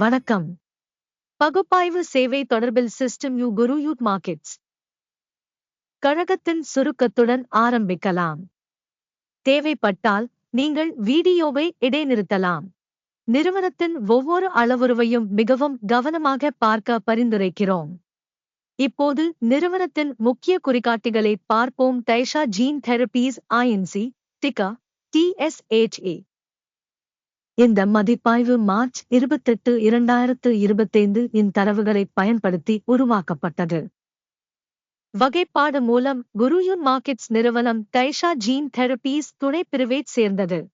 வணக்கம். பகுப்பாய்வு சேவை தொடர்பில் சிஸ்டம் யூ குரு யூத் மார்க்கெட்ஸ் கழகத்தின் சுருக்கத்துடன் ஆரம்பிக்கலாம். தேவைப்பட்டால் நீங்கள் வீடியோவை இடைநிறுத்தலாம். நிறுவனத்தின் ஒவ்வொரு அளவுருவையும் மிகவும் கவனமாக பார்க்க பரிந்துரைக்கிறோம். இப்போது நிறுவனத்தின் முக்கிய குறிகாட்டிகளை பார்ப்போம். டைஷா ஜீன் தெரபீஸ் ஐஎன்சி டிகா டிஎஸ்ஹெச்ஏ இந்த மதிப்பாய்வு மார்ச் இருபத்தெட்டு இரண்டாயிரத்து இருபத்தைந்து இன் தரவுகளை பயன்படுத்தி உருவாக்கப்பட்டது. வகைப்பாடு மூலம் குருயூன் மார்க்கெட்ஸ் நிறுவனம் டைஷா ஜீன் தெரபீஸ் துணைப்பிரிவைச் சேர்ந்தது.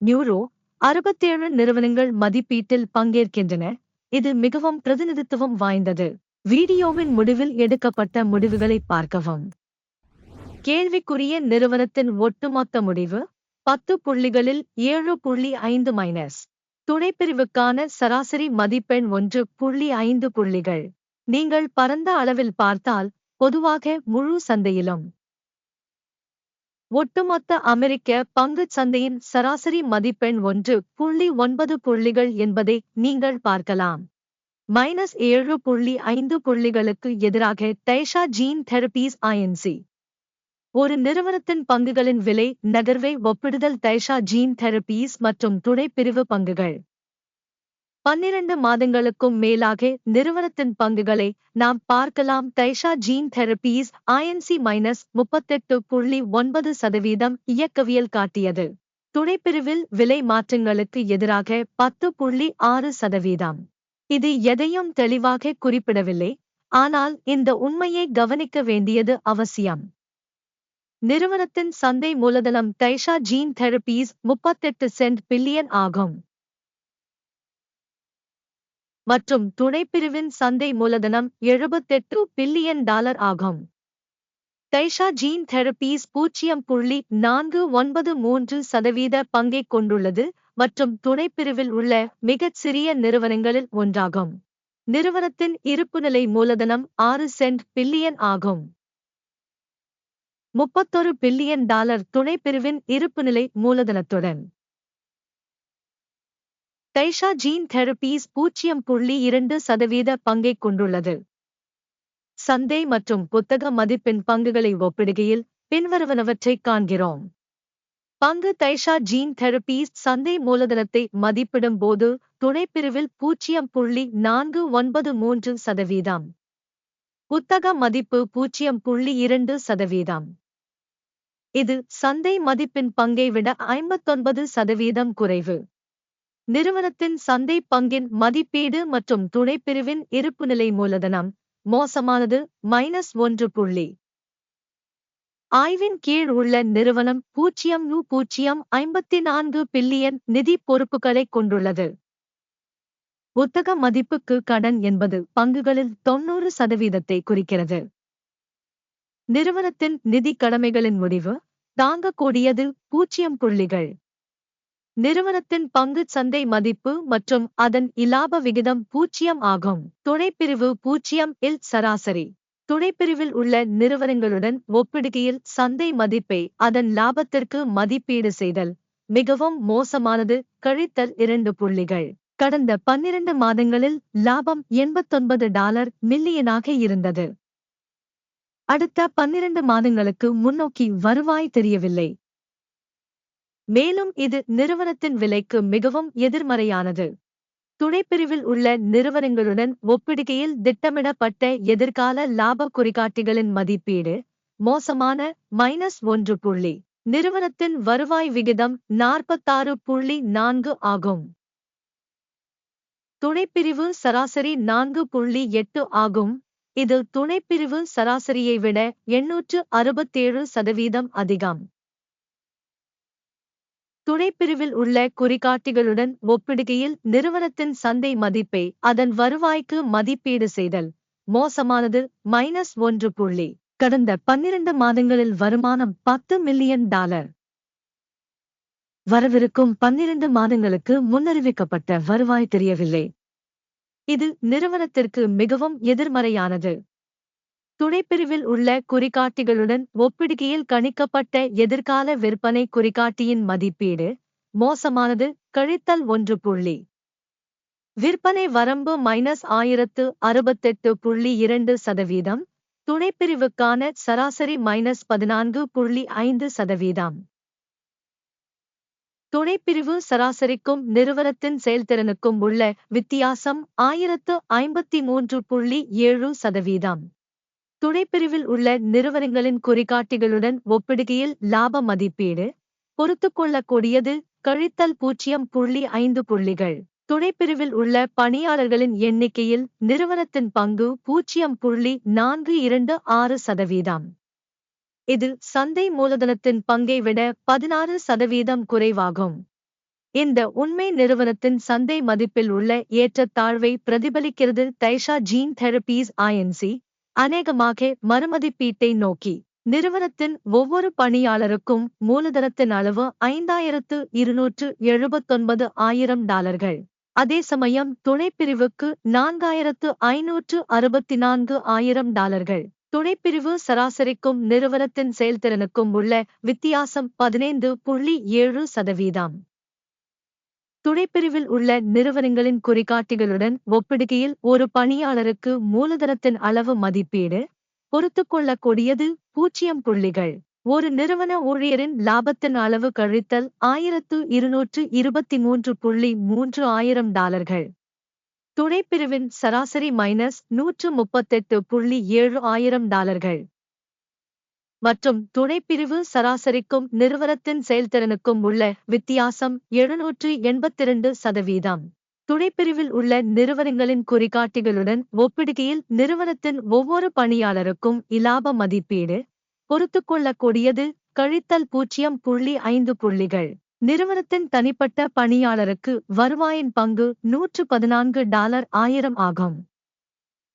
நியூரோ அறுபத்தேழு நிறுவனங்கள் மதிப்பீட்டில் பங்கேற்கின்றன. இது மிகவும் பிரதிநிதித்துவம் வாய்ந்தது. வீடியோவின் முடிவில் எடுக்கப்பட்ட முடிவுகளை பார்க்கவும். கேள்விக்குரிய நிறுவனத்தின் ஒட்டுமொத்த முடிவு பத்து புள்ளிகளில் ஏழு புள்ளி ஐந்து மைனஸ் துணைப்பிரிவுக்கான சராசரி மதிப்பெண் ஒன்று புள்ளி ஐந்து புள்ளிகள். நீங்கள் பரந்த அளவில் பார்த்தால் பொதுவாக முழு சந்தையிலும். ஒட்டுமொத்த அமெரிக்க பங்குச் சந்தையின் சராசரி மதிப்பெண் ஒன்று புள்ளி ஒன்பது புள்ளிகள் என்பதை நீங்கள் பார்க்கலாம். மைனஸ் ஏழு புள்ளி ஐந்து புள்ளிகளுக்கு எதிராக டைஷா ஜீன் தெரபீஸ் ஐஎன்சி ஒரு நிறுவனத்தின் பங்குகளின் விலை நகர்வை ஒப்பிடுதல் தைஷா ஜீன் தெரபீஸ் மற்றும் துணைப்பிரிவு பங்குகள். பன்னிரண்டு மாதங்களுக்கும் மேலாக நிறுவனத்தின் பங்குகளை நாம் பார்க்கலாம். Taysha Gene Therapies INC minus முப்பத்தெட்டு புள்ளி ஒன்பது சதவீதம் இயக்கவியல் காட்டியது. துணைப்பிரிவில் விலை மாற்றங்களுக்கு எதிராக பத்து புள்ளி ஆறு சதவீதம். இது எதையும் தெளிவாக குறிப்பிடவில்லை. ஆனால் இந்த உண்மையை கவனிக்க வேண்டியது அவசியம். நிறுவனத்தின் சந்தை மூலதனம் டைஷா ஜீன் தெரபீஸ் முப்பத்தெட்டு சென்ட் பில்லியன் ஆகும். மற்றும் துணைப்பிரிவின் சந்தை மூலதனம் எழுபத்தெட்டு பில்லியன் டாலர் ஆகும். டைஷா ஜீன் தெரபீஸ் பூஜ்ஜியம் புள்ளி நான்கு ஒன்பது மூன்று சதவீத பங்கைக் கொண்டுள்ளது மற்றும் துணைப்பிரிவில் உள்ள மிகச் சிறிய நிறுவனங்களில் ஒன்றாகும். நிறுவனத்தின் இருப்புநிலை மூலதனம் ஆறு சென்ட் பில்லியன் ஆகும். முப்பத்தொரு பில்லியன் டாலர் துணைப்பிரிவின் இருப்புநிலை மூலதனத்துடன். டைஷா ஜீன் தெரபீஸ் பூஜ்ஜியம் புள்ளி இரண்டு சதவீத பங்கைக் கொண்டுள்ளது. சந்தை மற்றும் புத்தக மதிப்பின் பங்குகளை ஒப்பிடுகையில் பின்வருவனவற்றைக் காண்கிறோம். பங்கு தைஷா ஜீன் தெரபீஸ் சந்தை மூலதனத்தை மதிப்பிடும் போது துணைப்பிரிவில் பூஜ்ஜியம் புள்ளி நான்கு ஒன்பது மூன்று சதவீதம். புத்தக மதிப்பு பூஜ்ஜியம் புள்ளி இரண்டு சதவீதம். இது சந்தை மதிப்பின் பங்கை விட ஐம்பத்தொன்பது சதவீதம் குறைவு. நிறுவனத்தின் சந்தை பங்கின் மதிப்பீடு மற்றும் துணைப்பிரிவின் இருப்புநிலை மூலதனம் மோசமானது மைனஸ் ஒன்று புள்ளி. ஆய்வின் கீழ் உள்ள நிறுவனம் பூஜ்ஜியம் நூ பூஜ்ஜியம் ஐம்பத்தி நான்கு பில்லியன் நிதி பொறுப்புகளை கொண்டுள்ளது. புத்தக மதிப்புக்கு கடன் என்பது பங்குகளில் தொன்னூறு சதவீதத்தை குறிக்கிறது. நிறுவனத்தின் நிதி கடமைகளின் முடிவு தாங்கக்கூடியது பூஜ்ஜியம் புள்ளிகள். நிறுவனத்தின் பங்கு சந்தை மதிப்பு மற்றும் அதன் இலாப விகிதம் பூஜ்ஜியம் ஆகும். துணைப்பிரிவு பூஜ்ஜியம் இல் சராசரி. துணைப்பிரிவில் உள்ள நிறுவனங்களுடன் ஒப்பிடுகையில் சந்தை மதிப்பை அதன் லாபத்திற்கு மதிப்பீடு செய்தல் மிகவும் மோசமானது. கழித்தல் இரண்டு புள்ளிகள். கடந்த பன்னிரண்டு மாதங்களில் லாபம் எண்பத்தொன்பது டாலர் மில்லியனாக இருந்தது. அடுத்த பன்னிரண்டு மாதங்களுக்கு முன்னோக்கி வருவாய் தெரியவில்லை. மேலும் இது நிறுவனத்தின் விலைக்கு மிகவும் எதிர்மறையானது. துணைப்பிரிவில் உள்ள நிறுவனங்களுடன் ஒப்பிடுகையில் திட்டமிடப்பட்ட எதிர்கால லாப குறிகாட்டிகளின் மதிப்பீடு மோசமான மைனஸ் ஒன்று புள்ளி. நிறுவனத்தின் வருவாய் விகிதம் நாற்பத்தாறு புள்ளி நான்கு ஆகும். துணைப்பிரிவு சராசரி நான்கு புள்ளி எட்டு ஆகும். இது துணைப்பிரிவு சராசரியை விட எண்ணூற்று அறுபத்தேழு சதவீதம் அதிகம். துணைப்பிரிவில் உள்ள குறிகாட்டிகளுடன் ஒப்பிடுகையில் நிறுவனத்தின் சந்தை மதிப்பை அதன் வருவாய்க்கு மதிப்பீடு செய்தல் மோசமானது மைனஸ் ஒன்று புள்ளி. கடந்த பன்னிரண்டு மாதங்களில் வருமானம் பத்து மில்லியன் டாலர். வரவிருக்கும் பன்னிரண்டு மாதங்களுக்கு முன்னறிவிக்கப்பட்ட வருவாய் தெரியவில்லை. இது நிறுவனத்திற்கு மிகவும் எதிர்மறையானது. துணைப்பிரிவில் உள்ள குறிகாட்டிகளுடன் ஒப்பிடுகையில் கணிக்கப்பட்ட எதிர்கால விற்பனை குறிகாட்டியின் மதிப்பீடு மோசமானது கழித்தல் ஒன்று புள்ளி. விற்பனை வரம்பு மைனஸ் ஆயிரத்து அறுபத்தெட்டு புள்ளி இரண்டு சதவீதம் துணைப்பிரிவுக்கான சராசரி மைனஸ் பதினான்கு புள்ளி ஐந்து சதவீதம். துணைப்பிரிவு சராசரிக்கும் நிறுவனத்தின் செயல்திறனுக்கும் உள்ள வித்தியாசம் ஆயிரத்து ஐம்பத்தி மூன்று புள்ளி ஏழு சதவீதம். துணைப்பிரிவில் உள்ள நிறுவனங்களின் குறிகாட்டிகளுடன் ஒப்பிடுகையில் லாப மதிப்பீடு பொறுத்துக்கொள்ளக்கூடியது கழித்தல் பூஜ்ஜியம் புள்ளி ஐந்து புள்ளிகள். துணைப்பிரிவில் உள்ள பணியாளர்களின் எண்ணிக்கையில் நிறுவனத்தின் பங்கு பூஜ்ஜியம் புள்ளி நான்கு இரண்டு ஆறு சதவீதம். இது சந்தை மூலதனத்தின் பங்கை விட பதினாறு சதவீதம் குறைவாகும். இந்த உண்மை நிறுவனத்தின் சந்தை மதிப்பில் உள்ள ஏற்றத்தாழ்வை பிரதிபலிக்கிறது தைஷா ஜீன் தெரபீஸ் ஐஎன்சி அநேகமாக மறுமதிப்பீட்டை நோக்கி. நிறுவனத்தின் ஒவ்வொரு பணியாளருக்கும் மூலதனத்தின் அளவு ஐந்தாயிரத்து இருநூற்று எழுபத்தொன்பது ஆயிரம் டாலர்கள். அதே சமயம் துணைப்பிரிவுக்கு நான்காயிரத்து ஐநூற்று அறுபத்தி நான்கு ஆயிரம் டாலர்கள். துணைப்பிரிவு சராசரிக்கும் நிறுவனத்தின் செயல்திறனுக்கும் உள்ள வித்தியாசம் பதினைந்து புள்ளி ஏழு சதவீதம். துணைப்பிரிவில் உள்ள நிறுவனங்களின் குறிகாட்டிகளுடன் ஒப்பிடுகையில் ஒரு பணியாளருக்கு மூலதனத்தின் அளவு மதிப்பீடு பொறுத்துக்கொள்ளக்கூடியது பூஜ்ஜியம் புள்ளிகள். ஒரு நிறுவன ஊழியரின் லாபத்தின் அளவு கழித்தல் ஆயிரத்து இருநூற்று இருபத்தி மூன்று புள்ளி மூன்று ஆயிரம் டாலர்கள். துணைப்பிரிவின் சராசரி மைனஸ் நூற்று முப்பத்தெட்டு புள்ளி ஏழு ஆயிரம் டாலர்கள். மற்றும் துணைப்பிரிவு சராசரிக்கும் நிறுவனத்தின் செயல்திறனுக்கும் உள்ள வித்தியாசம் எழுநூற்று எண்பத்திரண்டு சதவீதம். துணைப்பிரிவில் உள்ள நிறுவனங்களின் குறிகாட்டிகளுடன் ஒப்பிடுகையில் நிறுவனத்தின் ஒவ்வொரு பணியாளருக்கும் இலாப மதிப்பீடு பொறுத்துக்கொள்ளக்கூடியது கழித்தல் பூஜ்ஜியம் புள்ளி ஐந்து புள்ளிகள். நிறுவனத்தின் தனிப்பட்ட பணியாளருக்கு வருவாயின் பங்கு நூற்று பதினான்கு டாலர் ஆயிரம் ஆகும்.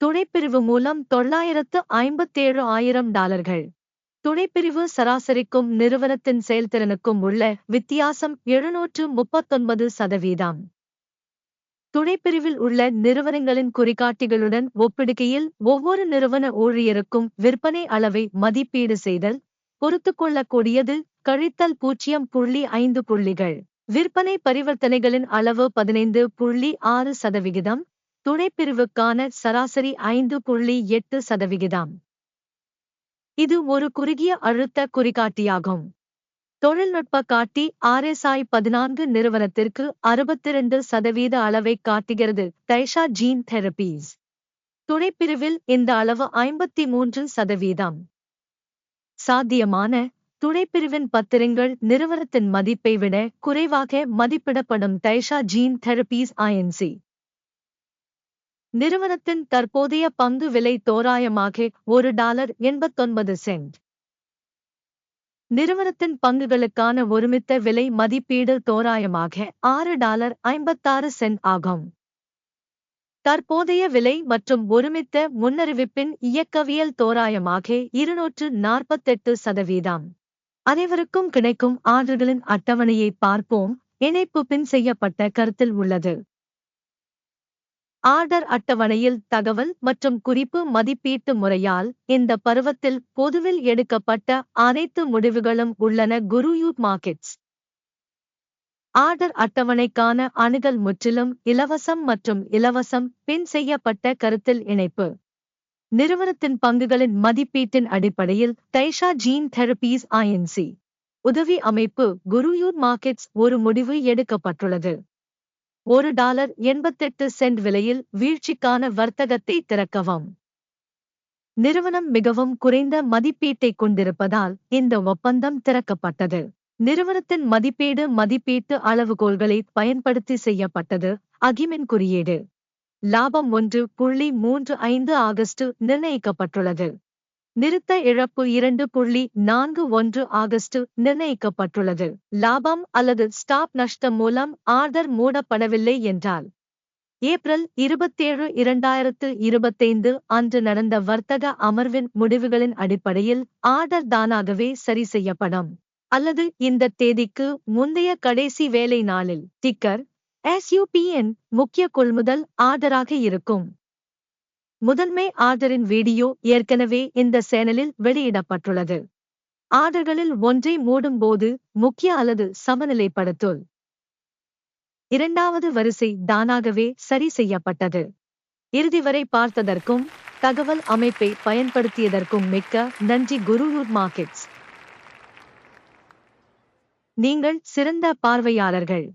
துணைப்பிரிவு மூலம் தொள்ளாயிரத்து ஐம்பத்தேழு ஆயிரம் டாலர்கள். துணைப்பிரிவு சராசரிக்கும் நிறுவனத்தின் செயல்திறனுக்கும் உள்ள வித்தியாசம் எழுநூற்று முப்பத்தொன்பது சதவீதம். துணைப்பிரிவில் உள்ள நிறுவனங்களின் குறிகாட்டிகளுடன் ஒப்பிடுகையில் ஒவ்வொரு நிறுவன ஊழியருக்கும் விற்பனை அளவை மதிப்பீடு செய்தல் பொறுத்துக்கொள்ளக்கூடியது கழித்தல் பூஜ்ஜியம் புள்ளி ஐந்து புள்ளிகள். விற்பனை பரிவர்த்தனைகளின் அளவு பதினைந்து புள்ளி ஆறு சதவிகிதம். துணைப்பிரிவுக்கான சராசரி ஐந்து புள்ளி எட்டு சதவிகிதம். இது ஒரு குறுகிய அழுத்த குறிகாட்டியாகும். தொழில்நுட்ப காட்டி ஆர்எஸ்ஐ பதினான்கு நிறுவனத்திற்கு அறுபத்திரண்டு சதவீத அளவை காட்டுகிறது தைஷா ஜீன் தெரபீஸ் துணைப்பிரிவில் இந்த அளவு ஐம்பத்தி மூன்று சதவீதம். சாத்தியமான துணைப்பிரிவின் பத்திரங்கள் நிறுவனத்தின் மதிப்பை விட குறைவாக மதிப்பிடப்படும் தைஷா ஜீன் தெரபீஸ் ஐஎன்சி நிறுவனத்தின் தற்போதைய பங்கு விலை தோராயமாக ஒரு டாலர் எண்பத்தொன்பது சென்ட். நிறுவனத்தின் பங்குகளுக்கான ஒருமித்த விலை மதிப்பீடு தோராயமாக ஆறு டாலர் ஐம்பத்தாறு சென்ட் ஆகும். தற்போதைய விலை மற்றும் ஒருமித்த முன்னறிவிப்பின் இயக்கவியல் தோராயமாக இருநூற்று நாற்பத்தெட்டு சதவீதம். அனைவருக்கும் கிடைக்கும் ஆர்டர்களின் அட்டவணையை பார்ப்போம். இணைப்பு பின் செய்யப்பட்ட கருத்தில் உள்ளது. ஆர்டர் அட்டவணையில் தகவல் மற்றும் குறிப்பு மதிப்பீட்டு முறையால் இந்த பருவத்தில் பொதுவில் எடுக்கப்பட்ட அனைத்து முடிவுகளும் உள்ளன. குருயூ மார்க்கெட்ஸ். ஆர்டர் அட்டவணைக்கான அணுகல் முற்றிலும் இலவசம் மற்றும் இலவசம் பின் செய்யப்பட்ட கருத்தில் இணைப்பு. நிறுவனத்தின் பங்குகளின் மதிப்பீட்டின் அடிப்படையில் தைஷா ஜீன் தெரபீஸ் ஐஎன்சி உதவி அமைப்பு குருயூர் மார்க்கெட்ஸ் ஒரு முடிவு எடுக்கப்பட்டுள்ளது. ஒரு டாலர் எண்பத்தெட்டு சென்ட் விலையில் வீழ்ச்சிக்கான வர்த்தகத்தை திறக்கவும். நிறுவனம் மிகவும் குறைந்த மதிப்பீட்டை கொண்டிருப்பதால் இந்த ஒப்பந்தம் திறக்கப்பட்டது. நிறுவனத்தின் மதிப்பீடு மதிப்பீட்டு அளவுகோல்களை பயன்படுத்தி செய்யப்பட்டது அகிமின் குறியீடு. லாபம் ஒன்று புள்ளி மூன்று ஐந்து ஆகஸ்ட் நிர்ணயிக்கப்பட்டுள்ளது. நிறுத்த இழப்பு இரண்டு புள்ளி நான்கு ஒன்று ஆகஸ்ட் நிர்ணயிக்கப்பட்டுள்ளது. லாபம் அல்லது ஸ்டாப் நஷ்டம் மூலம் ஆர்டர் மூடப்படவில்லை என்றால் ஏப்ரல் இருபத்தேழு இரண்டாயிரத்து இருபத்தைந்து அன்று நடந்த வர்த்தக அமர்வின் முடிவுகளின் அடிப்படையில் ஆர்டர் தானாகவே சரி செய்யப்படும். அல்லது இந்த தேதிக்கு முந்தைய கடைசி வேலை நாளில் டிக்கர் எஸ்யூபிஎன் முக்கிய கொள்முதல் ஆர்டராக இருக்கும். முதன்மை ஆர்டரின் வீடியோ ஏற்கனவே இந்த சேனலில் வெளியிடப்பட்டுள்ளது. ஆர்டர்களில் ஒன்றை மூடும்போது முக்கிய அல்லது சமநிலைப்படுத்துல் இரண்டாவது வரிசை தானாகவே சரி செய்யப்பட்டது. இறுதி வரை பார்த்ததற்கும் தகவல் அமைப்பை பயன்படுத்தியதற்கும் மிக்க நன்றி குருவூர் மார்க்கெட்ஸ். நீங்கள் சிறந்த பார்வையாளர்கள்.